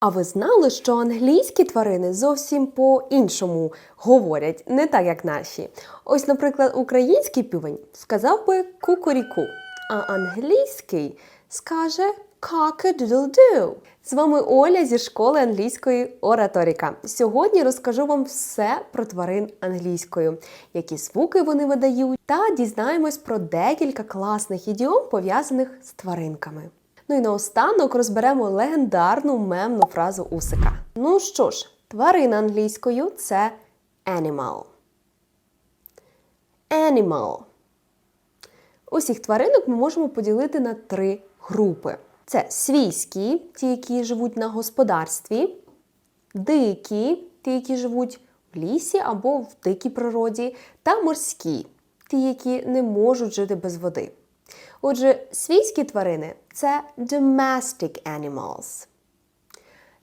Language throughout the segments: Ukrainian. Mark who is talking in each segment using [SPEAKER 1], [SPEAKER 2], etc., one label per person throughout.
[SPEAKER 1] А ви знали, що англійські тварини зовсім по-іншому говорять, не так як наші. Ось, наприклад, український півень сказав би кукуріку, а англійський скаже cock-a-doodle-doo. З вами Оля зі школи англійської ораторіка. Сьогодні розкажу вам все про тварин англійською, які звуки вони видають, та дізнаємось про декілька класних ідіом, пов'язаних з тваринками. Ну і наостанок розберемо легендарну мемну фразу Усика. Ну що ж, тварина англійською це animal. Animal. Усіх тваринок ми можемо поділити на три групи: це свійські, ті, які живуть на господарстві, дикі, ті, які живуть в лісі або в дикій природі, та морські, ті, які не можуть жити без води. Отже, свійські тварини це domestic animals.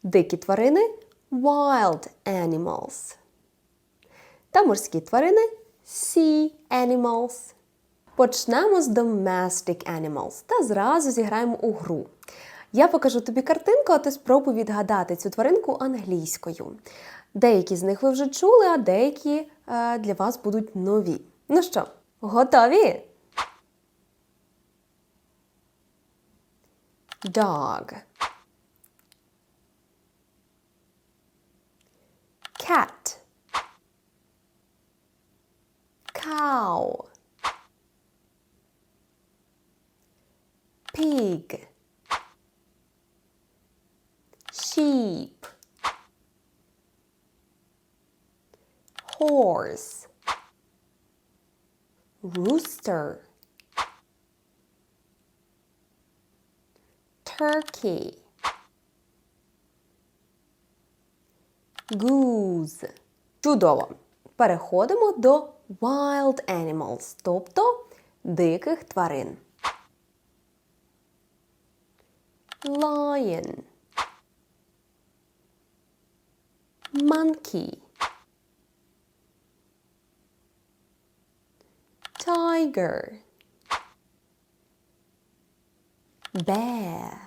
[SPEAKER 1] Дикі тварини wild animals. Та морські тварини sea animals. Почнемо з domestic animals та зразу зіграємо у гру. Я покажу тобі картинку, а ти спробуй відгадати цю тваринку англійською. Деякі з них ви вже чули, а деякі е, для вас будуть нові. Ну що, готові? Dog. Cat. Cow. Pig. Sheep. Horse. Rooster. Turkey, goose. Чудово! Переходимо до wild animals, тобто диких тварин. Lion, monkey, tiger, bear,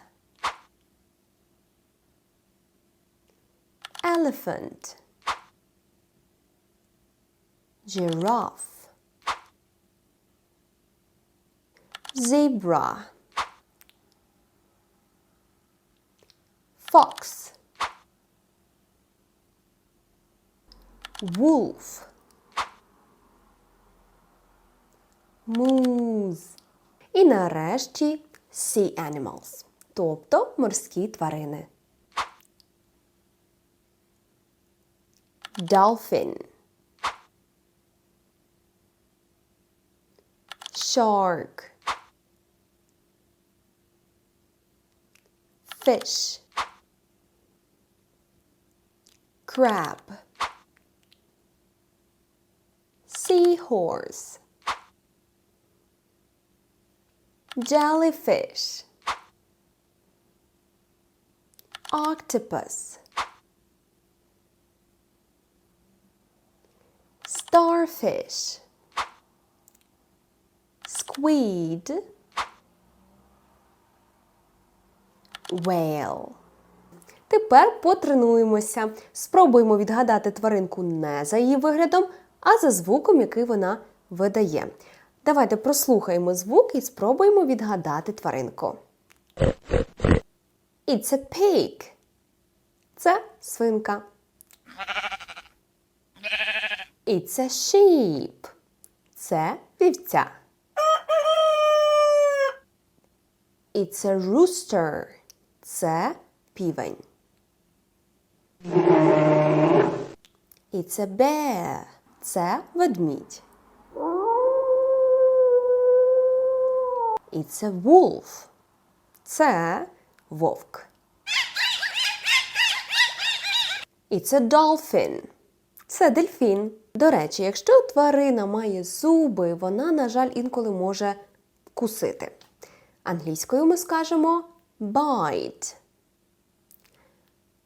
[SPEAKER 1] elephant, giraffe, zebra, fox, wolf, moose. І нарешті sea animals, тобто морські тварини. Dolphin. Shark. Fish. Crab. Seahorse. Jellyfish. Octopus. Starfish. Squid. Whale. Тепер потренуємося. Спробуємо відгадати тваринку не за її виглядом, а за звуком, який вона видає. Давайте прослухаємо звук і спробуємо відгадати тваринку. It's a pig. Це свинка. It's a sheep. Це вівця. It's a rooster. Це півень. It's a bear. Це ведмідь. It's a wolf. Це вовк. It's a dolphin. Це дельфін. До речі, якщо тварина має зуби, вона, на жаль, інколи може кусити. Англійською ми скажемо bite.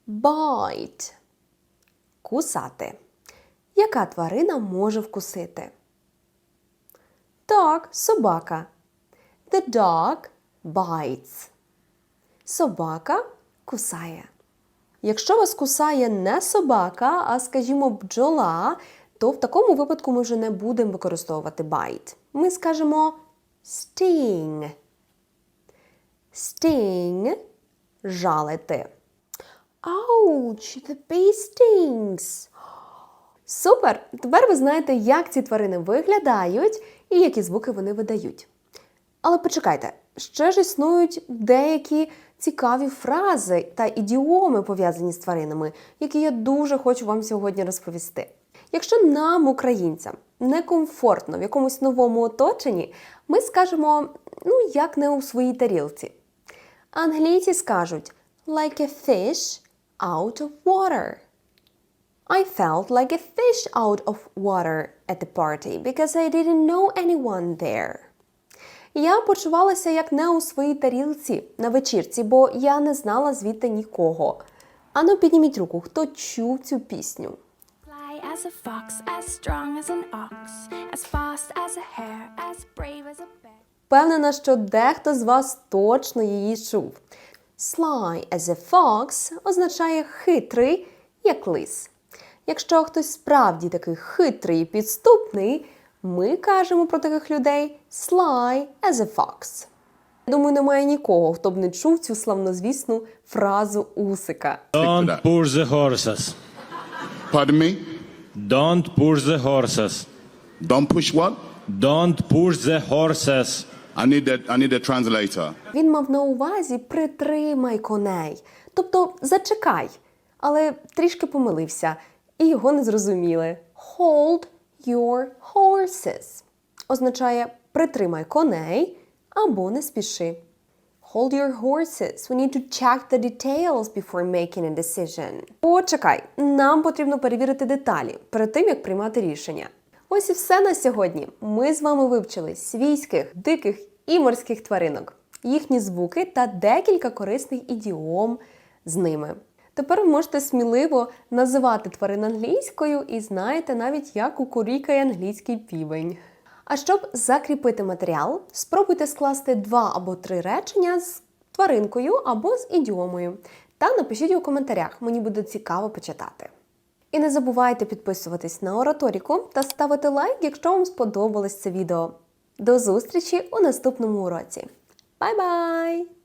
[SPEAKER 1] Bite. Кусати. Яка тварина може вкусити? Так, собака. The dog bites. Собака кусає. Якщо вас кусає не собака, а, скажімо, бджола, то в такому випадку ми вже не будемо використовувати bite. Ми скажемо sting. Sting – жалити. Ouch, the bee stings. Супер! Тепер ви знаєте, як ці тварини виглядають і які звуки вони видають. Але почекайте, ще ж існують деякі цікаві фрази та ідіоми, пов'язані з тваринами, які я дуже хочу вам сьогодні розповісти. Якщо нам, українцям, некомфортно в якомусь новому оточенні, ми скажемо, ну, як не у своїй тарілці. Англійці скажуть like a fish out of water. I felt like a fish out of water at the party because I didn't know anyone there. Я почувалася як не у своїй тарілці на вечірці, бо я не знала звідти нікого. Ану, підніміть руку, хто чув цю пісню.
[SPEAKER 2] As a fox, as strong as an ox, as fast as a hare, as brave as a bear.
[SPEAKER 1] Впевнена, що дехто з вас точно її чув. Sly as a fox означає хитрий, як лис. Якщо хтось справді такий хитрий і підступний, ми кажемо про таких людей sly as a fox. Думаю, немає нікого, хто б не чув цю славнозвісну фразу Усика.
[SPEAKER 3] Don't push the horses.
[SPEAKER 4] Pardon me?
[SPEAKER 3] Don't push the horses.
[SPEAKER 4] Don't push what?
[SPEAKER 3] Don't push the horses.
[SPEAKER 4] I need a, I need a translator.
[SPEAKER 1] Він мав на увазі притримай коней, тобто зачекай, але трішки помилився і його не зрозуміли. Hold your horses означає притримай коней або не спіши. Hold your horses. We need to check the details before making a decision. Почекай, нам потрібно перевірити деталі перед тим, як приймати рішення. Ось і все на сьогодні. Ми з вами вивчили свійських, диких і морських тваринок, їхні звуки та декілька корисних ідіом з ними. Тепер ви можете сміливо називати тварин англійською і знаєте навіть, як кукурікає англійський півень. А щоб закріпити матеріал, спробуйте скласти два або три речення з тваринкою або з ідіомою. Та напишіть у коментарях, мені буде цікаво почитати. І не забувайте підписуватись на Ораторіку та ставити лайк, якщо вам сподобалось це відео. До зустрічі у наступному уроці. Бай-бай!